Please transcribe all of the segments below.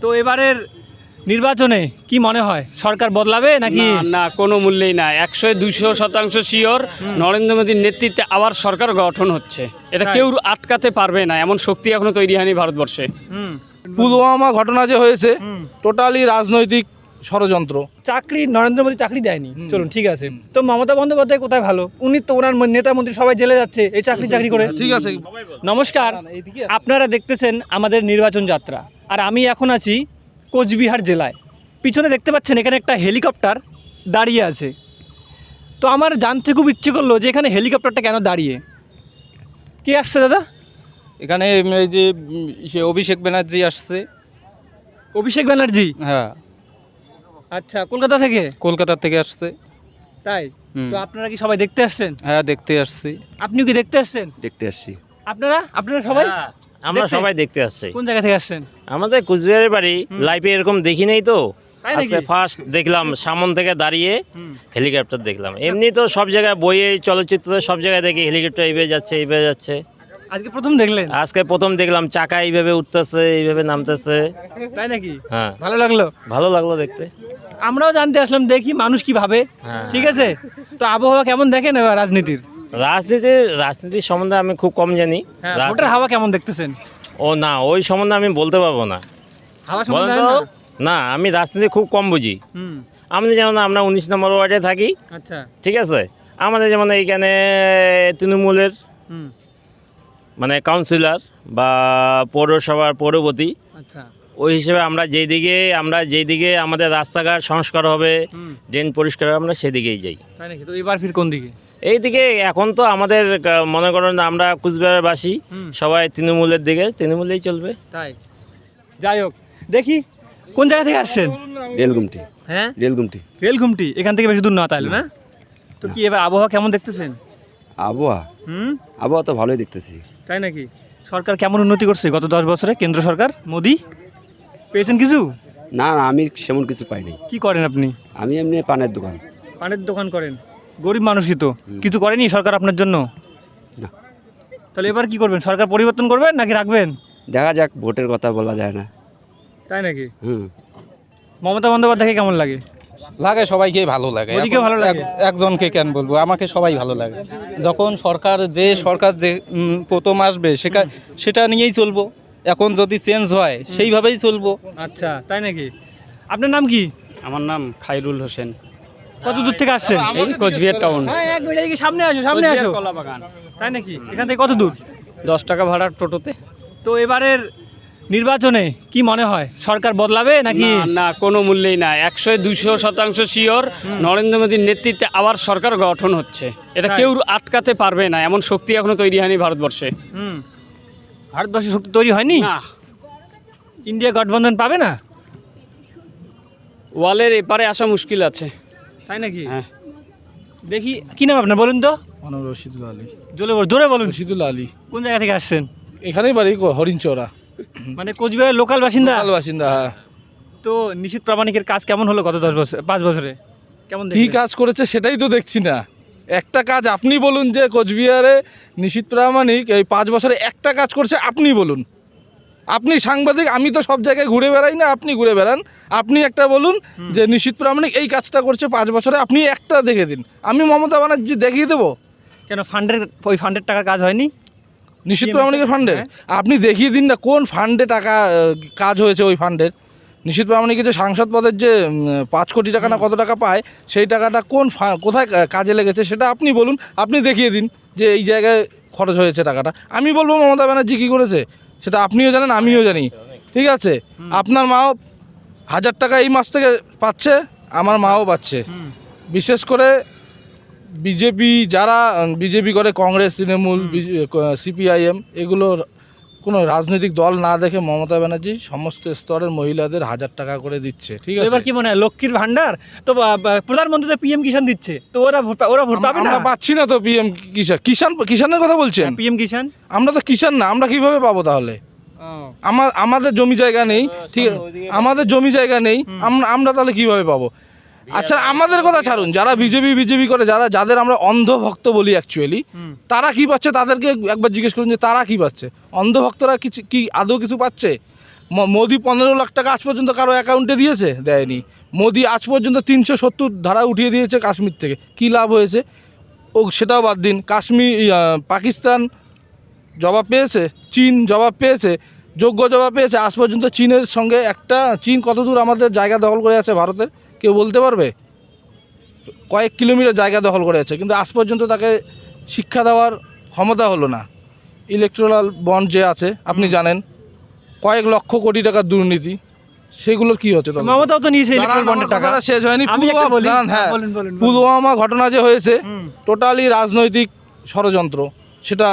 তো এবারের নির্বাচনে কি মনে হয়? সরকার বদলাবে নাকি? না না কোনো মূল্যেই না। একশো দুইশো শতাংশ শিওর নরেন্দ্র মোদীর নেতৃত্বে আবার সরকার গঠন হচ্ছে। এটা? কেউ আটকাতে পারবে না। এমন শক্তি এখনও তৈরি হয়নি ভারতবর্ষে। পুলওয়ামা ঘটনা যে হয়েছে টোটালি রাজনৈতিক ষড়যন্ত্র। চাকরি নরেন্দ্র মোদী চাকরি দেয়নি। চলুন ঠিক আছে। তো মমতা বন্দ্যোপাধ্যায় কোথায় ভালো? উনি তো ওনার নেতা মন্ত্রী সবাই জেলে যাচ্ছে এই চাকরি চাকরি করে। ঠিক আছে। নমস্কার। আপনারা দেখতেছেন আমাদের নির্বাচন যাত্রা। আর আমি এখন আছি কোচবিহার জেলায়। পিছনে দেখতে পাচ্ছেন এখানে একটা হেলিকপ্টার দাঁড়িয়ে আছে। তো আমার জানতে খুব ইচ্ছে করল যে এখানে হেলিকপ্টারটা কেন দাঁড়িয়ে? কে আসছে দাদা? এখানে এই যে সে অভিষেক ব্যানার্জি আসছে। অভিষেক ব্যানার্জি? হ্যাঁ। আচ্ছা কলকাতা থেকে? কলকাতা থেকে আসছে। তাই? তো আপনারা কি সবাই দেখতে আসছেন? হ্যাঁ দেখতে আসছি। আপনিও কি দেখতে আসছেন? দেখতে আসছি। আপনারা? আপনারা সবাই? হ্যাঁ, আমরা সবাই দেখতে আসছি। কোন জায়গা থেকে আসছেন? আমাদের কুচবিহারের বাড়ি। লাইফে এরকম দেখি নাই তো। আজকে ফার্স্ট দেখলাম সামন থেকে দাঁড়িয়ে হেলিকপ্টার দেখলাম। এমনি তো সব জায়গায় বইয়ে চলচ্চিত্র সব জায়গায় দেখি হেলিকপ্টার এইভাবে যাচ্ছে এইভাবে যাচ্ছে। আজকে প্রথম দেখলেন? আজকে প্রথম দেখলাম চাকা এইভাবে উঠতেছে এইভাবে নামতেছে। তাই নাকি? হ্যাঁ। ভালো লাগল? ভালো লাগল দেখতে। আমরাও জানতে আসলাম দেখি মানুষ কি ভাবে। হ্যাঁ। ঠিক আছে? তো আবহাওয়া কেমন দেখেন এবার রাজনীতির? রাজনীতি রাজনীতির সম্বন্ধে আমি খুব কম জানি। হ্যাঁ রাজ- ভোটের হাওয়া কেমন দেখতেছেন? ও না ওই সম্বন্ধে আমি বলতে পারব না। হাওয়া বলেন সম্বন্ধে তো জানেন না? না আমি রাজনীতি খুব কম বুঝি। হুম। যেমন আমরা উনিশ নম্বর ওয়ার্ডে থাকি। আচ্ছা। ঠিক আছে? আমাদের যেমন এইখানে তৃণমূলের হুম। মানে কাউন্সিলর বা পৌরসভার পৌরপতি আচ্ছা। ওই হিসেবে আমরা যেই দিকে আমরা যেই দিকে আমাদের রাস্তাঘাট সংস্কার হবে ড্রেন পরিষ্কার হবে আমরা সেদিকেই যাই। তাই নাকি? তো এবার ফির কোন দিকে? এইদিকে এখন তো আমাদের মনে করেন আমরা কুচবিহারবাসী সবাই তৃণমূলের দিকে তৃণমূলেই চলবে। তাই। যাই হোক দেখি কোন জায়গা থেকে আসছেন? রেলগুমটি। হ্যাঁ? রেলগুমটি। রেলঘুমটি এখান থেকে বেশি দূর না তাহলে না? তো কি এবার আবহাওয়া কেমন দেখতেছেন? আবহাওয়া? হুম? আবহাওয়া তো ভালোই দেখতেছি। তাই নাকি? সরকার কেমন উন্নতি করছে গত দশ বছরে? কেন্দ্র সরকার? মোদি? পেয়েছেন কিছু? না না আমি সেমন কিছু পাইনি। কি করেন আপনি? আমি এমনি পানের দোকান। পানের দোকান করেন। গরিব মানুষই তো। কিছু করেনি সরকার আপনার জন্য? না। তাহলে এবার কি করবেন? সরকার পরিবর্তন করবেন নাকি রাখবেন? দেখা যাক ভোটের কথা বলা যায় না। তাই নাকি? হুম। মমতা বন্দ্যোপাধ্যায়কে কেমন লাগে? লাগে সবাইকে ভালো লাগে। ভালো লাগে? একজনকে কেন বলব? আমাকে সবাই ভালো লাগে। যখন সরকার যে সরকার যে প্রথম আসবে সেটা সেটা নিয়েই চলবো। এখন যদি চেঞ্জ হয় সেইভাবেই চলবো। আচ্ছা তাই নাকি? আপনার নাম কি? আমার নাম খাইরুল হোসেন। কত দূর থেকে আসছেন? এই কোচবিহার টাউন। হ্যাঁ এক মিনিট এদিকে সামনে আসো সামনে আসো কলা বাগান তাই নাকি? এখান থেকে কত দূর? দশ টাকা ভাড়ার টোটোতে। তো এবারের নির্বাচনে কি মনে হয়? সরকার বদলাবে নাকি? না কোনো মূল্যেই না। একশো দুইশো শতাংশ শিওর নরেন্দ্র মোদীর নেতৃত্বে আবার সরকার গঠন হচ্ছে। এটা? কেউ আটকাতে পারবে না। এমন শক্তি এখনও তৈরি হয়নি ভারতবর্ষে। ভারতবর্ষে শক্তি তৈরি হয়নি? ইন্ডিয়া গঠবন্ধন পাবে না? ওয়ালের এপারে আসা মুশকিল আছে। তাই নাকি? হ্যাঁ। দেখি কি নাম আপনার বলুন তো? আমার রশিদুল আলী। জোরে জোরে বলুন। রশিদুল আলী। কোন জায়গা থেকে আসছেন? এখানেই বাড়ি হরিণ চৌরা মানে কোচবিহারের লোকাল বাসিন্দা? লোকাল বাসিন্দা হ্যাঁ। তো নিশীত প্রামাণিকের কাজ কেমন হলো গত দশ বছর পাঁচ বছরে? কেমন কি? কাজ করেছে সেটাই তো দেখছি না। একটা কাজ আপনি বলুন যে কোচবিহারে নিশীত প্রামাণিক এই পাঁচ বছরে একটা কাজ করছে আপনি বলুন। আপনি সাংবাদিক আমি তো সব জায়গায় ঘুরে বেড়াই না আপনি ঘুরে বেড়ান। আপনি একটা বলুন যে নিশীত প্রামাণিক এই কাজটা করছে পাঁচ বছরে আপনি একটা দেখে দিন। আমি মমতা ব্যানার্জি দেখিয়ে দেবো? কেন ফান্ডের ওই ফান্ডের টাকার কাজ হয়নি? PMS প্রামাণিকের ফান্ডে হ্যাঁ। আপনি দেখিয়ে দিন না কোন ফান্ডে টাকা কাজ হয়েছে ওই ফান্ডের নিশীত প্রামাণিকের যে সাংসদ পদের যে পাঁচ কোটি টাকা না কত টাকা পায় সেই টাকাটা কোন কোথায় কাজে লেগেছে সেটা আপনি বলুন আপনি দেখিয়ে দিন যে এই জায়গায় খরচ হয়েছে টাকাটা। আমি বলব মমতা ব্যানার্জি কী করেছে? সেটা আপনিও জানেন আমিও জানি। ঠিক আছে? আপনার মাও হাজার টাকা এই মাস থেকে পাচ্ছে আমার মাও পাচ্ছে। বিশেষ করে বিজেপি যারা বিজেপি করে কংগ্রেস তৃণমূল সিপিআইএম এগুলোর কোনো রাজনৈতিক দল না দেখে মমতা ব্যানার্জি সমস্ত স্তরের মহিলাদের হাজার টাকা করে দিচ্ছে ঠিক আছে? এবার কি মনে হয় লক্ষ্মীর ভান্ডার তো প্রধানমন্ত্রী তো পিএম কিষান দিচ্ছে তো ওরা ওরা ভোট আমরা- পাবে না? আমরা পাচ্ছি না তো পিএম কিষান কিষান কিষানের কথা বলছেন? পিএম কিষান আমরা তো কিষান না আমরা কীভাবে পাবো তাহলে? আমার আমাদের জমি জায়গা নেই ঠিক আছে? আমাদের জমি জায়গা নেই আমরা তাহলে কীভাবে পাবো? আচ্ছা আমাদের কথা ছাড়ুন। যারা বিজেপি বিজেপি করে যারা যাদের আমরা অন্ধভক্ত বলি অ্যাকচুয়ালি তারা কি পাচ্ছে? তাদেরকে একবার জিজ্ঞেস করুন যে তারা কি পাচ্ছে? অন্ধভক্তরা কিছু কি আদৌ কিছু পাচ্ছে? মোদি পনেরো লাখ টাকা আজ পর্যন্ত কারও অ্যাকাউন্টে দিয়েছে? দেয়নি। মোদি আজ পর্যন্ত তিনশো সত্তর ধারা উঠিয়ে দিয়েছে কাশ্মীর থেকে। কী লাভ হয়েছে? ও সেটাও বাদ দিন। কাশ্মীর পাকিস্তান জবাব পেয়েছে? চীন জবাব পেয়েছে? যোগ্য জবাব পেয়েছে? আজ পর্যন্ত চীনের সঙ্গে একটা চীন কতদূর আমাদের জায়গা দখল করে আছে ভারতের? কেউ বলতে পারবে? কয়েক কিলোমিটার জায়গা দখল করে আছে কিন্তু আজ পর্যন্ত তাকে শিক্ষা দেওয়ার ক্ষমতা হলো না। ইলেকট্রাল বন্ড যে আছে আপনি জানেন কয়েক লক্ষ কোটি টাকার দুর্নীতি সেগুলোর কি হচ্ছে? মমতাও তো নিয়েছে টাকা। শেষ হয়নি হ্যাঁ। পুলওয়ামা ঘটনা যে হয়েছে টোটালি রাজনৈতিক ষড়যন্ত্র। সেটা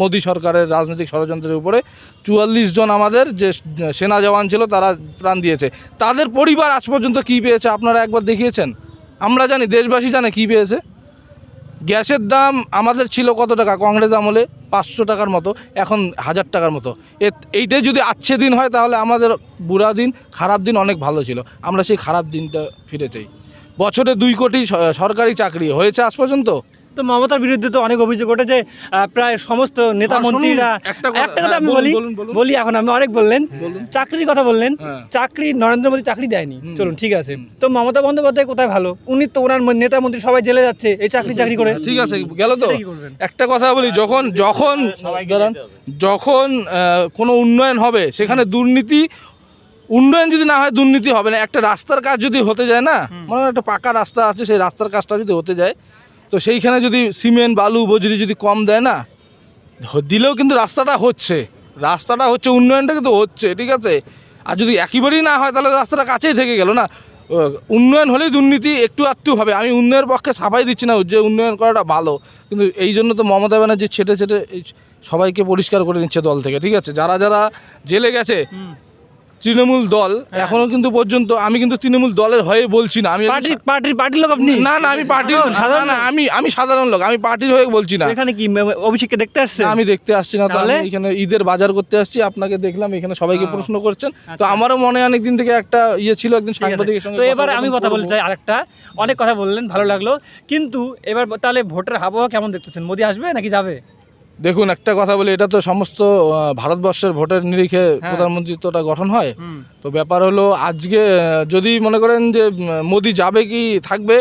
মোদী সরকারের রাজনৈতিক ষড়যন্ত্রের উপরে চুয়াল্লিশ জন আমাদের যে সেনা জওয়ান ছিল তারা প্রাণ দিয়েছে। তাদের পরিবার আজ পর্যন্ত কী পেয়েছে আপনারা একবার দেখিয়েছেন? আমরা জানি, দেশবাসী জানে কী পেয়েছে। গ্যাসের দাম আমাদের ছিল কত টাকা? কংগ্রেস আমলে পাঁচশো টাকার মতো, এখন হাজার টাকার মতো। এইটাই যদি আচ্ছে দিন হয় তাহলে আমাদের বুড়া দিন, খারাপ দিন অনেক ভালো ছিল। আমরা সেই খারাপ দিনটা ফিরে চাই। বছরে দুই কোটি সরকারি চাকরি হয়েছে আজ পর্যন্ত? তো মমতার বিরুদ্ধে তো অনেক অভিযোগ ওঠেছে আহ, প্রায় সমস্ত নেতা হ্যাঁ, মন্ত্রীরা একটা কথা- হ্যাঁ, আমি বলি। বলি এখন আমি অনেক বললেন। চাকরির কথা বললেন। হ্যাঁ। চাকরি নরেন্দ্র মোদী চাকরি দেয়নি। চলুন ঠিক আছে। তো মমতা বন্দ্যোপাধ্যায় কোথায় ভালো? উনি তো ওনার নেতা মন্ত্রী সবাই জেলে যাচ্ছে এই চাকরি চাকরি করে। ঠিক আছে গেল তো? একটা কথা বলি যখন যখন যখন আহ, কোনো উন্নয়ন হবে সেখানে দুর্নীতি উন্নয়ন যদি না হয় দুর্নীতি হবে না। একটা রাস্তার কাজ যদি হতে যায় না। মনে হয় একটা পাকা রাস্তা আছে সেই রাস্তার কাজটা যদি হতে যায় তো সেইখানে যদি সিমেন্ট, বালু, বজরি যদি কম দেয় না দিলেও কিন্তু রাস্তাটা হচ্ছে। রাস্তাটা হচ্ছে, উন্নয়নটা কিন্তু হচ্ছে, ঠিক আছে? আর যদি একেবারেই না হয়, তাহলে রাস্তাটা কাছেই থেকে গেল না। উন্নয়ন হলেই দুর্নীতি একটু আধটু হবে। আমি উন্নয়নের পক্ষে সাফাই দিচ্ছি না, যে উন্নয়ন করাটা ভালো। কিন্তু এই জন্য তো মমতা ব্যানার্জি ছেটে ছেটে সবাইকে পরিষ্কার করে নিচ্ছে দল থেকে, ঠিক আছে? যারা যারা জেলে গেছে। তৃণমূল দল এখনও কিন্তু পর্যন্ত আমি কিন্তু তৃণমূল দলের হয়ে বলছি না। আমি একজন পার্টি পার্টির পার্টির লোক আপনি? না না আমি পার্টির সাধারণ, না, আমি আমি সাধারণ লোক আমি পার্টির হয়ে বলছি না। এখানে কি অভিষেককে দেখতে আসছে আমি দেখতে আসছি না তাহলে? এখানে ঈদের বাজার করতে আসছি আপনাকে দেখলাম এখানে সবাইকে প্রশ্ন করছেন। তো আচ্ছা। আমারও মনে অনেক দিন থেকে একটা ইয়ে ছিল একদিন। সাংবাদিকের সঙ্গে তো এবার আমি কথা বলতে। চাই আরেকটা। অনেক কথা বললেন ভালো লাগল। কিন্তু এবার তাহলে ভোটের আবহাওয়া কেমন দেখতেছেন? মোদি আসবে নাকি যাবে? দেখুন একটা কথা বলি এটা তো সমস্ত ভারতবর্ষের ভোটের নিরিখে হ্যাঁ। প্রধানমন্ত্রীত্বটা গঠন হয়। তো ব্যাপার হলো আজকে যদি মনে করেন যে মোদি যাবে কি থাকবে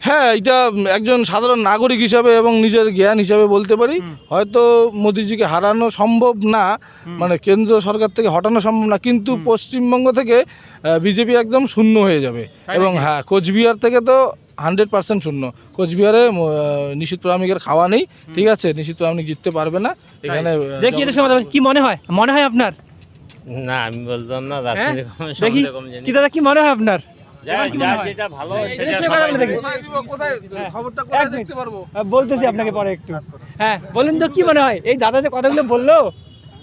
হ্যাঁ এটা একজন সাধারণ নাগরিক হিসাবে এবং নিজের জ্ঞান হিসাবে বলতে পারি হয়তো মোদিজিকে হারানো সম্ভব না মানে কেন্দ্র সরকার থেকে হটানো সম্ভব না কিন্তু পশ্চিমবঙ্গ থেকে বিজেপি একদম শূন্য হয়ে যাবে। এবং হ্যাঁ কোচবিহার থেকে তো হান্ড্রেড পার্সেন্ট শূন্য। কোচবিহারে নিশীথ প্রামিকের খাওয়া নেই ঠিক আছে? নিশীথ প্রামিক জিততে পারবে না। এখানে দেখি সময় কি মনে হয়? মনে হয় আপনার? না আমি বলতাম না হ্যাঁ? দেখি কি দাদা কি মনে হয় আপনার? বলতেছি আপনাকে পরে একটু। হ্যাঁ বলুন তো কি মনে হয়? এই দাদা যে কথাগুলো বলল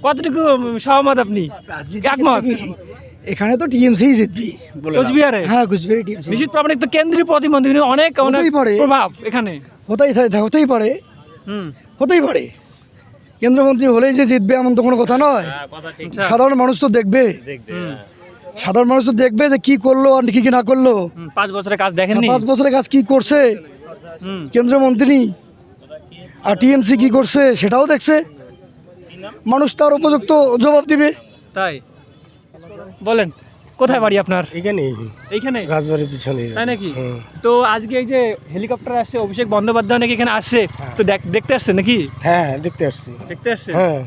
কতটুকু সহমত আপনি? একমত? এখানে তো টিএমসি জিতবি। কোচবিহারে? হ্যাঁ কুচবিহারে টিএমসি। নিশীথ প্রামাণিক তো কেন্দ্রীয় প্রতিমন্ত্রী অনেক অনেক। প্রভাব এখানে। হতেই হতেই পারে। হুম। হতেই পারে। কেন্দ্রমন্ত্রী হলেই যে জিতবে এমন তো কোনো কথা নয়। কথা ঠিক। আচ্ছা। সাধারণ মানুষ তো দেখবে। দেখবে সাধারণ মানুষ তো দেখবে যে কি করল আর কি কি না করল। পাঁচ বছরের কাজ দেখেননি? পাঁচ বছরের কাজ কি করছে? হুম। কেন্দ্রমন্ত্রী আর টিএমসি কি করছে সেটাও দেখছে। মানুষ তার উপযুক্ত জবাব দিবে। তাই? বলেন কোথায় বাড়ি আপনার? এখানে এইখানে? রাজবাড়ির পিছনে। তাই নাকি? তো আজকে এই যে হেলিকপ্টার আসছে অভিষেক বন্দ্যোপাধ্যায় নাকি এখানে আসছে? তো দেখ- দেখতে আসছে নাকি? হ্যাঁ দেখতে আসছি। দেখতে আসছে? হ্যাঁ।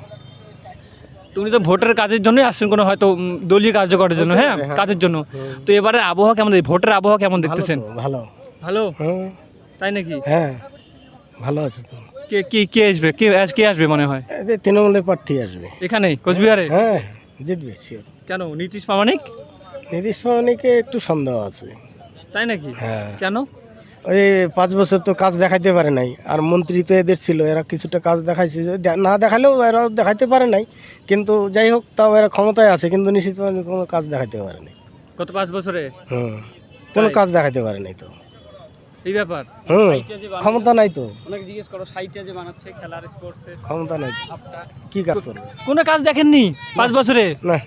তুমি তো ভোটের কাজের জন্যই আসছেন কোনো হয়তো দলীয় কার্যকরের জন্য হ্যাঁ হ্যাঁ। কাজের জন্য। তো এবারে আবহাওয়া কেমন ভোটের আবহাওয়া কেমন দেখতেছেন? ভালো। ভালো? তাই নাকি? হ্যাঁ ভালো আছে তো। কে কে কে আসবে? কে কে আসবে মনে হয়? তৃণমূলের প্রার্থী আসবে। এখানে কোচবিহারে? হ্যাঁ। জিতবে শিওর কেন? নীতিশ প্রামাণিক? নীতিশ মানিকে একটু সন্দেহ আছে। তাই নাকি? হ্যাঁ। কেন? ওই পাঁচ বছর তো কাজ দেখাইতে পারে নাই। আর মন্ত্রী তো এদের ছিল এরা কিছুটা কাজ দেখাইছে। না দেখালেও এরা দেখাইতে পারে নাই। কিন্তু যাই হোক তাও এরা ক্ষমতায় আছে কিন্তু নিশ্চিত কোনো কাজ দেখাইতে পারে নাই। গত পাঁচ বছরে? হুম। কোনো কাজ দেখাইতে পারে নাই তো। এই ব্যাপার। হুম ক্ষমতা নাই তো। অনেক জিজ্ঞেস করো সাইটে যে বানাচ্ছে খেলার স্পোর্টসের ক্ষমতা নাই কি কাজ করবে? কোনো কাজ দেখেননি পাঁচ বছরে? না।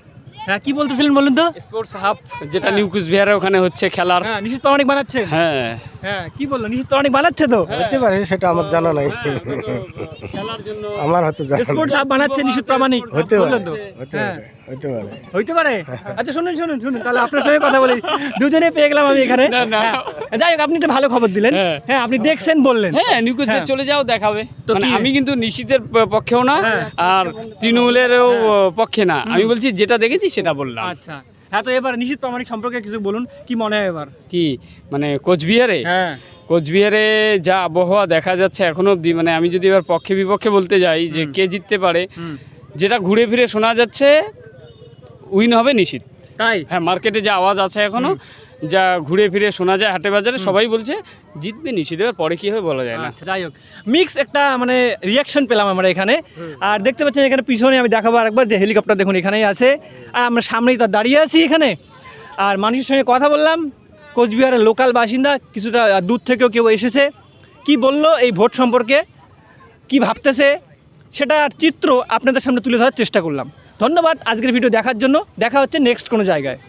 হ্যাঁ কি বলতেছিলেন বলুন তো? স্পোর্টস হাব যেটা নিউ কুচবিহারে ওখানে হচ্ছে খেলার। হ্যাঁ নিশীথ প্রামাণিক বানাচ্ছে। হ্যাঁ। হ্যাঁ কি বলল? নিশীথ প্রামাণিক বানাচ্ছে তো? হতে পারে সেটা আমার জানা নাই। খেলার জন্য আমার হয়তো জানা স্পোর্টস হাব বানাচ্ছে নিশীথ প্রামাণিক হতে পারে হতে হ্যাঁ। পারে হইতে পারে। হইতে পারে? আচ্ছা শুনুন শুনুন শুনুন তাহলে আপনার সঙ্গে কথা বলি। দুজনে পেয়ে গেলাম আমি এখানে। হ্যাঁ। যাই হোক আপনি একটা ভালো খবর দিলেন। হ্যাঁ। হ্যাঁ আপনি দেখছেন বললেন। হ্যাঁ নিউজ হ্যাঁ। চলে যাও দেখাবে। তো মানে আমি কিন্তু নিশ্চিতের পক্ষেও না। আর তৃণমূলেরও পক্ষে না। আমি বলছি যেটা দেখেছি সেটা বললাম। আচ্ছা। হ্যাঁ তো এবার নিশ্চিত প্রামাণিক সম্পর্কে কিছু বলুন। কি মনে হয় এবার? কি? মানে কোচবিহারে? হ্যাঁ। কোচবিহারে যা আবহাওয়া দেখা যাচ্ছে এখনও অবধি মানে আমি যদি এবার পক্ষে বিপক্ষে বলতে যাই যে কে জিততে পারে যেটা ঘুরে ফিরে শোনা যাচ্ছে উইন হবে নিশ্চিত। তাই? হ্যাঁ মার্কেটে যে আওয়াজ আছে এখনও যা ঘুরে ফিরে শোনা যায় হাটে বাজারে সবাই বলছে জিতবে নিশ্চিত এবার পরে কি হবে বলা যায় না। আচ্ছা যাই হোক। মিক্স একটা মানে রিয়াকশন পেলাম আমরা এখানে। আর দেখতে পাচ্ছেন এখানে পিছনে আমি দেখাবো আরেকবার যে হেলিকপ্টার দেখুন এখানেই আছে। আর আমরা সামনেই তো দাঁড়িয়ে আছি এখানে। আর মানুষের সঙ্গে কথা বললাম কোচবিহারের লোকাল বাসিন্দা কিছুটা দূর থেকেও কেউ এসেছে। কি বলল এই ভোট সম্পর্কে? কি ভাবতেছে? সেটা চিত্র আপনাদের সামনে তুলে ধরার চেষ্টা করলাম। ধন্যবাদ আজকের ভিডিও দেখার জন্য। দেখা হচ্ছে নেক্সট কোনো জায়গায়।